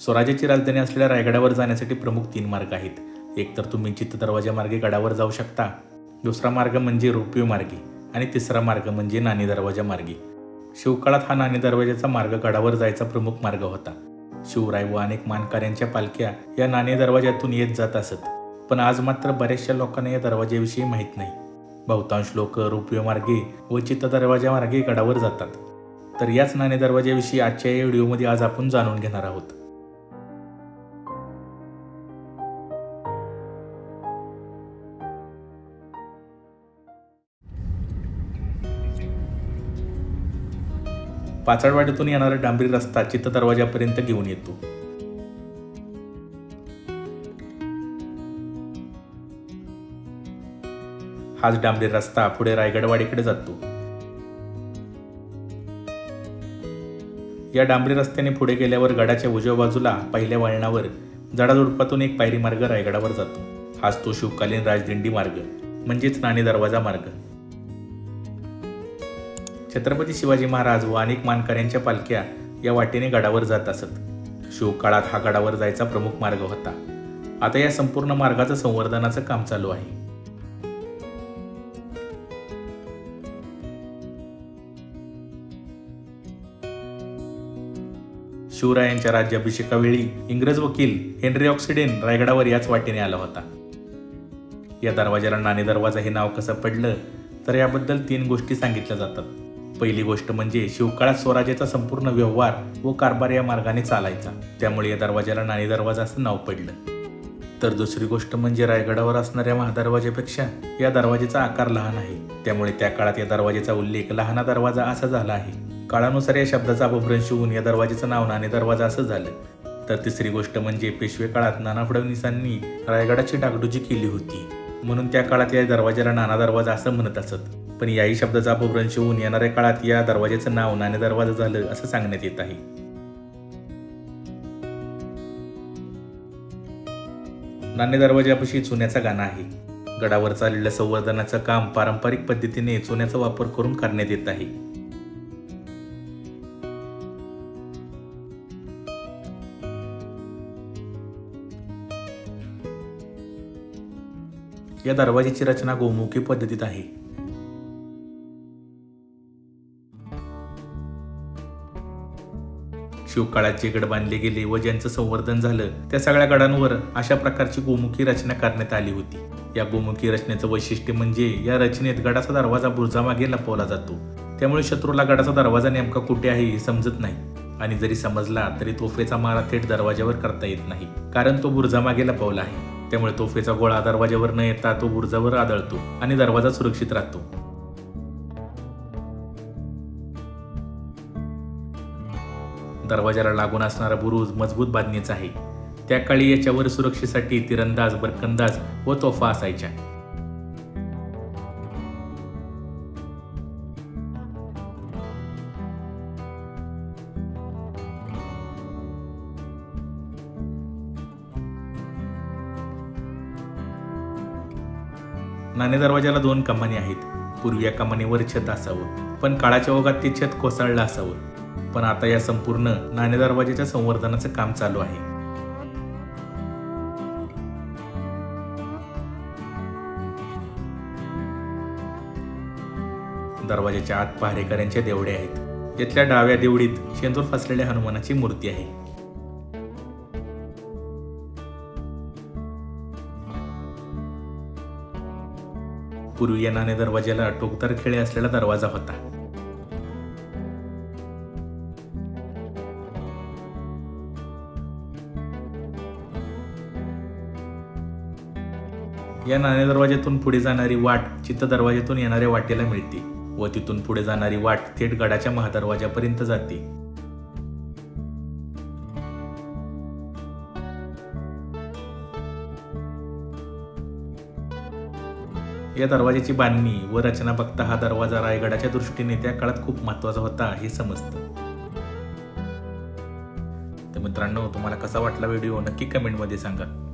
स्वराज्याची राजधानी असलेल्या रायगडावर जाण्यासाठी प्रमुख तीन मार्ग आहेत. एक तर तुम्ही चित्त दरवाजा मार्गे गडावर जाऊ शकता. दुसरा मार्ग म्हणजे रोपवे मार्गे आणि तिसरा मार्ग म्हणजे नाणी दरवाजा मार्गे. शिवकाळात हा नाणी दरवाजाचा मार्ग गडावर जायचा प्रमुख मार्ग होता. शिवराय व अनेक मानकऱ्यांच्या पालख्या या नाणे दरवाज्यातून येत जात असत. पण आज मात्र बऱ्याचशा लोकांना या दरवाजाविषयी माहीत नाही. बहुतांश लोक रोपवे मार्गे व चित्त दरवाजा मार्गे गडावर जातात. तर याच नाणे दरवाजाविषयी आजच्या या व्हिडिओमध्ये आज आपण जाणून घेणार आहोत. पाचाडवाड्यातून येणारा डांबरी रस्ता चित्त दरवाजापर्यंत घेऊन येतो. हाच डांबरी रस्ता पुढे रायगडवाडीकडे जातो. या डांबरी रस्त्याने पुढे गेल्यावर गडाच्या उजव्या बाजूला पहिल्या वळणावर जडाझुडपातून एक पायरी मार्ग रायगडावर जातो. हाच तो शिवकालीन राजदिंडी मार्ग म्हणजेच नाणे दरवाजा मार्ग. छत्रपती शिवाजी महाराज व अनेक मानकऱ्यांच्या पालख्या या वाटेने गडावर जात असत. शिवकाळात हा गडावर जायचा प्रमुख मार्ग होता. आता या संपूर्ण मार्गाचं संवर्धनाचं काम चालू आहे. शिवरायांच्या राज्याभिषेकावेळी इंग्रज वकील हेनरी ऑक्सिडेन रायगडावर याच वाटेने आला होता. या दरवाजाला नाणे दरवाजा हे नाव कसं पडलं तर याबद्दल तीन गोष्टी सांगितल्या जातात. पहिली गोष्ट म्हणजे शिवकाळात स्वराज्याचा संपूर्ण व्यवहार व कारभार या मार्गाने चालायचा. त्यामुळे या दरवाजाला नाणी दरवाजा असं नाव पडलं. तर दुसरी गोष्ट म्हणजे रायगडावर असणाऱ्या महादरवाजापेक्षा या दरवाजेचा आकार लहान आहे. त्यामुळे त्या काळात या दरवाजेचा उल्लेख लहाना दरवाजा असा झाला आहे. काळानुसार या शब्दाचा अपभ्रंश होऊन या दरवाजेचं नाव नाणे दरवाजा असं झालं. तर तिसरी गोष्ट म्हणजे पेशवे काळात नाना फडणवीसांनी रायगडाची डागडुजी केली होती. म्हणून त्या काळात या दरवाजाला नाना दरवाजा असं म्हणत असत. पण याही शब्दाचा अपभ्रंश होऊन येणाऱ्या काळात या दरवाजाचं नाव नाणे दरवाजा झालं असं सांगण्यात येत आहे. नाणे दरवाजापाशी चुन्याचा गाणं आहे. गडावर चाललेलं संवर्धनाचं काम पारंपरिक पद्धतीने चुन्याचा वापर करून करण्यात येत आहे. या दरवाजाची रचना गोमुखी पद्धतीत आहे. शिवकाळात जे गड बांधले गेले व ज्यांचं संवर्धन झालं त्या सगळ्या गडांवर अशा प्रकारची गोमुखी रचना करण्यात आली होती. या गोमुखी रचनेचं वैशिष्ट्य म्हणजे या रचनेत गडाचा दरवाजा बुरजामागे लपवला जातो. त्यामुळे शत्रूला गडाचा दरवाजा नेमका कुठे आहे हे समजत नाही. आणि जरी समजला तरी तोफेचा मारा थेट दरवाजावर करता येत नाही कारण तो बुरजामागे लपवला आहे. त्यामुळे तोफेचा गोळा दरवाजावर न येता तो बुरजावर आदळतो आणि दरवाजा सुरक्षित राहतो. दरवाजाला लागून असणारा बुरुज मजबूत बांधणीचा आहे. त्या काळी याच्यावर सुरक्षेसाठी तिरंदाज बरकंदाज व तोफा असायच्या. नाणे दरवाजाला दोन कमानी आहेत. पूर्वी या कमानीवर छत असावं पण काळाच्या ओघात ते छत कोसळलं असावं. पण आता या संपूर्ण नाणे दरवाजाच्या संवर्धनाचं काम चालू आहे. दरवाजाच्या आत पहारेकऱ्यांच्या देवड्या आहेत यातल्या डाव्या देवडीत शेंदूर फसलेल्या हनुमानाची मूर्ती आहे. पूर्वी या नाणे दरवाजाला टोकदार खेळे असलेला दरवाजा होता. या नाणे दरवाज्यातून पुढे जाणारी वाट चित्त दरवाज्यातून येणाऱ्या वाटेला मिळते व तिथून पुढे जाणारी वाट थेट गडाच्या महादरवाजापर्यंत जाते. या दरवाजाची बांधणी व रचना बघता हा दरवाजा रायगडाच्या दृष्टीने त्या काळात खूप महत्त्वाचा होता हे समजतं. तर मित्रांनो तुम्हाला कसा वाटला व्हिडिओ? नक्की कमेंटमध्ये सांगा.